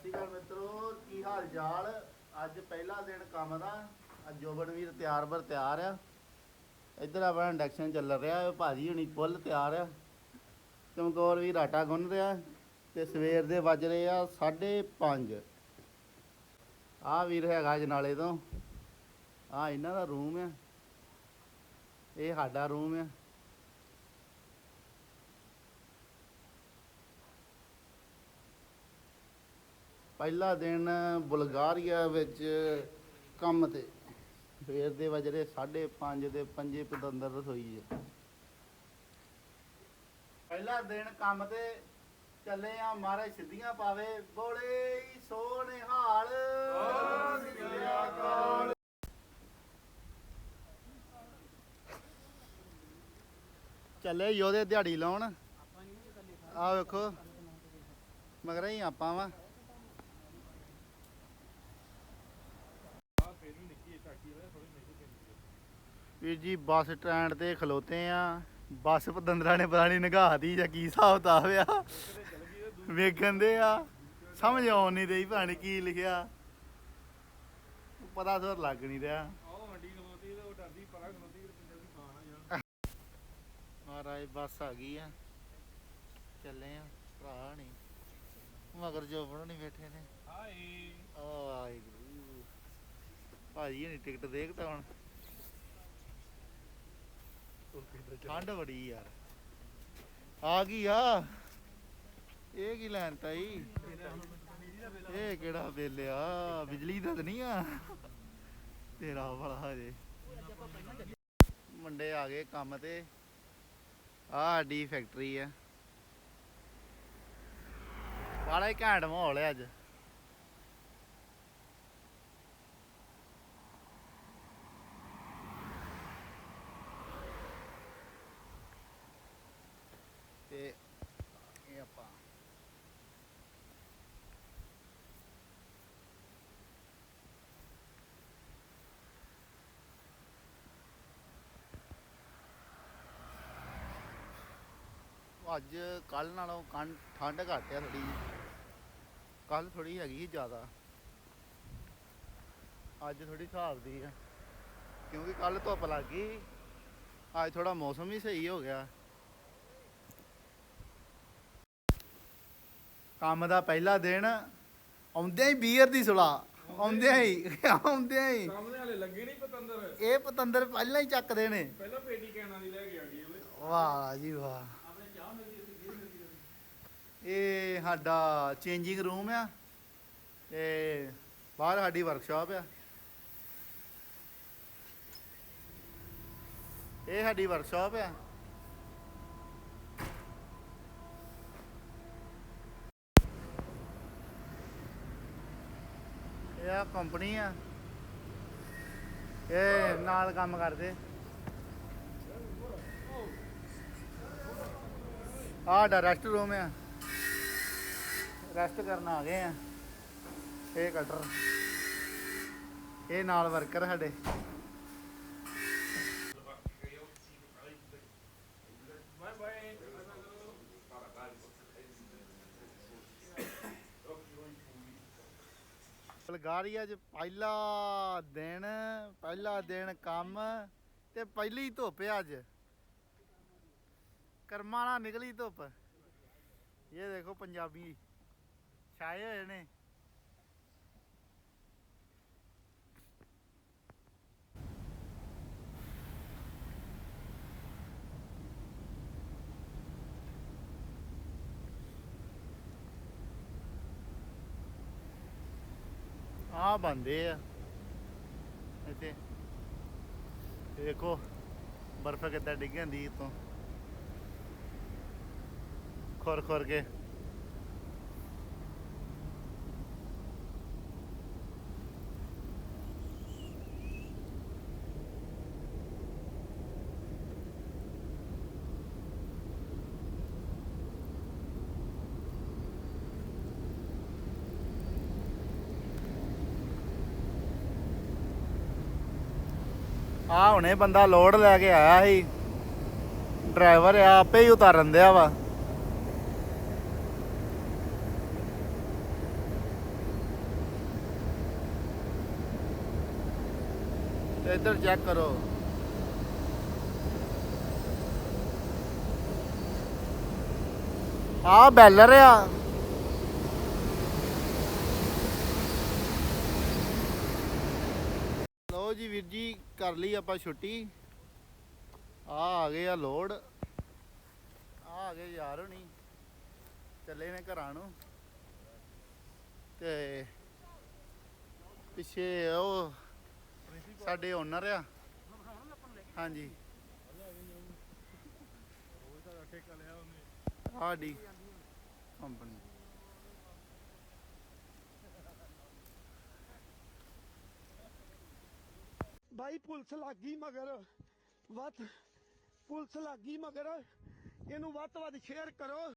ਸ਼੍ਰੀ ਅਕਾਲ ਮਿੱਤਰੋ, ਕੀ ਹਾਲ ਚਾਲ? ਅੱਜ ਪਹਿਲਾ ਦਿਨ ਕੰਮ ਦਾ। ਅੱਜ ਜੋਬਨਵੀਰ ਤਿਆਰ ਬਰ ਤਿਆਰ ਆ। ਇੱਧਰ ਆਪਣਾ ਇੰਡਕਸ਼ਨ ਚੱਲ ਰਿਹਾ ਹੈ ਭਾਜੀ ਹੁਣੀ ਫੁੱਲ ਤਿਆਰ ਆ। ਚਮਕੌਰ ਵੀ ਆਟਾ ਗੁੰਨ ਰਿਹਾ ਤੇ ਸਵੇਰ ਦੇ ਵੱਜ ਰਹੇ ਆ 5:30 ਆ ਵੀਰ ਹੈਗਾ ਜਨਾਲੇ ਤੋਂ। ਆ ਇਹਨਾਂ ਦਾ ਰੂਮ ਆ। ਇਹ ਸਾਡਾ ਰੂਮ ਆ। ਪਹਿਲਾ ਦਿਨ ਬੁਲਗਾਰੀਆ ਵਿੱਚ ਕੰਮ ਤੇ। ਸਵੇਰ ਦੇ ਵਜਰੇ 5:30 ਦੇ ਪੰਜੇ ਪਤੰਦਰ ਰਸੋਈ ਹੈ ਪਹਿਲਾ ਦਿਨ ਕੰਮ ਤੇ ਚੱਲੇ ਆ, ਮਹਾਰਾਜ ਸਿੱਧੀਆਂ ਪਾਵੇ, ਬੋਲੇ ਈ ਸੋਹਣੇ ਹਾਲ। ਸਤਿ ਚੱਲੇ ਯੋਦੇ ਦਿਹਾੜੀ ਲਾਉਣ। ਆ ਵੇਖੋ, ਮਗਰ ਹੀ ਆਪਾਂ ਵਾ। ਵੀਰ ਜੀ ਬੱਸ ਸਟੈਂਡ ਤੇ ਖਲੋਤੇ ਆ। ਬੱਸ ਪਤੰਦਰਾ ਨੇ ਪਤਾ ਨਹੀਂ ਨਗਾਹਦੀ ਜਾਂ ਕੀ ਹਿਸਾਬ ਤਾਬ ਆ। ਵੇਖਣ ਦੇ ਆ। ਸਮਝ ਆਉਣ ਨਹੀਂ ਰਹੀ ਭਾਣੀ ਕੀ ਲਿਖਿਆ। ਪਤਾ ਸਰ ਲੱਗ ਨਹੀਂ ਰਿਹਾ। ਮਹਾਰਾਜ ਬੱਸ ਆ ਗਈ ਆ। ਚੱਲੇ ਆ ਭਰਾ ਨਹੀਂ ਮਗਰ ਜੋਬਣ ਨਹੀਂ ਬੈਠੇ ਨੇ। ਆਏ ਗੁਰੂ ਭਾਜੀ ਨੇ ਟਿਕਟ ਦੇਖਤਾ ਹੁਣ। ਠੰਡ ਬੜੀ ਯਾਰ। ਆ ਗਈ ਆ? ਇਹ ਕੀ ਲੈਣ ਤਾਈ? ਇਹ ਕਿਹੜਾ ਬਿੱਲ ਆ? ਬਿਜਲੀ ਦਾ ਤਾਂ ਨਹੀਂ ਆ। ਤੇਰਾ ਬੜਾ ਹਜੇ। ਮੁੰਡੇ ਆ ਗਏ ਕੰਮ ਤੇ। ਆ ਸਾਡੀ ਫੈਕਟਰੀ ਆ। ਬੜਾ ਹੀ ਘੈਂਟ ਮਾਹੌਲ ਹੈ ਅੱਜ। ਅੱਜ ਕੱਲ ਨਾਲੋਂ ਕਣ- ਠੰਡ ਘੱਟ ਆ ਥੋੜੀ ਕੱਲ ਥੋੜੀ ਹੈਗੀ ਸੀ ਜ਼ਿਆਦਾ। ਅੱਜ ਥੋੜੀ ਹਿਸਾਬ ਦੀ ਆ। ਕਿਉਂਕਿ ਕੱਲ ਧੁੱਪ ਲੱਗ ਗਈ ਅੱਜ ਥੋੜਾ ਮੌਸਮ ਵੀ ਸਹੀ ਹੋ ਗਿਆ। ਕੰਮ ਦਾ ਪਹਿਲਾ ਦਿਨ ਆਉਂਦਿਆਂ ਹੀ ਬੀਅਰ ਦੀ ਸੁਲਾ। ਆਉਂਦਿਆਂ ਹੀ ਆਉਂਦਿਆਂ ਹੀ। ਸਾਹਮਣੇ ਵਾਲੇ ਲੱਗੇ ਨਹੀਂ ਪਤੰਦਰ। ਇਹ ਪਤੰਦਰ ਪਹਿਲਾਂ ਹੀ ਚੱਕਦੇ ਨੇ। ਪਹਿਲਾਂ ਪੇਟੀ ਕਹਿਣਾ ਦੀ ਲੈ ਕੇ ਆ ਗਈ ਵਾਹ ਜੀ ਵਾਹ। ਇਹ ਸਾਡਾ ਚੇਂਜਿੰਗ ਰੂਮ ਆ ਤੇ ਬਾਹਰ ਸਾਡੀ ਵਰਕਸ਼ਾਪ ਆ। ਇਹ ਸਾਡੀ ਵਰਕਸ਼ਾਪ ਆ। ਇਹ ਆ ਕੰਪਨੀ ਆ। ਇਹ ਨਾਲ ਕੰਮ ਕਰਦੇ। ਆਹ ਦਾ ਰੈਸਟ ਰੂਮ ਆ। ਰੈਸਟ ਕਰਨ ਆ ਗਏ ਆ। ਇਹ ਕਟਰ ਇਹ ਨਾਲ ਵਰਕਰ ਸਾਡੇ। ਬਾਏ ਬਾਏ ਬਲਗਾਰੀਆ 'ਚ ਪਹਿਲਾ ਦਿਨ ਪਹਿਲਾ ਦਿਨ ਕੰਮ ਤੇ ਪਹਿਲੀ ਧੁੱਪ ਆ ਅੱਜ। ਕਰਮਾਂ ਨਾਲ ਨਿਕਲੀ ਧੁੱਪ। ਇਹ ਦੇਖੋ ਪੰਜਾਬੀ। ਛਾਏ ਹੋਏ ਨੇ। ਆ ਬੰਦੇ ਆ। ਇੱਥੇ ਦੇਖੋ, ਬਰਫ਼ ਕਿੱਦਾਂ ਡਿੱਗ ਜਾਂਦੀ ਇਤੋਂ ਖੁਰ ਖੁਰ ਕੇ। ਆ ਹੁਣੇ ਬੰਦਾ ਲੋਡ ਲੈ ਕੇ ਆਇਆ ਸੀ। ਡਰਾਈਵਰ ਆ, ਆਪੇ ਹੀ ਉਤਾਰਨ ਦਿਆ ਵਾ। ਇੱਧਰ ਚੈੱਕ ਕਰੋ। ਆ ਬੈਲਰ ਆ। ਕਰ ਲਈ ਆਪਾਂ ਛੁੱਟੀ। ਆ ਆ ਗਏ ਆ ਲੋਡ। ਆ ਆ ਗਏ ਯਾਰ ਹੁਣੀ। ਚੱਲੇ ਨੇ ਘਰਾਂ ਨੂੰ। ਤੇ ਪਿੱਛੇ ਉਹ ਸਾਡੇ ਓਨਰ ਆ। ਹਾਂਜੀ। ਆਡੀ ਕੰਪਨੀ ਬਾਈ ਪੁਲਿਸ ਲੱਗ ਗਈ ਮਗਰ, ਵੱਧ ਪੁਲਿਸ ਲੱਗ ਮਗਰ, ਇਹਨੂੰ ਵੱਧ ਤੋਂ ਵੱਧ ਸ਼ੇਅਰ ਕਰੋ।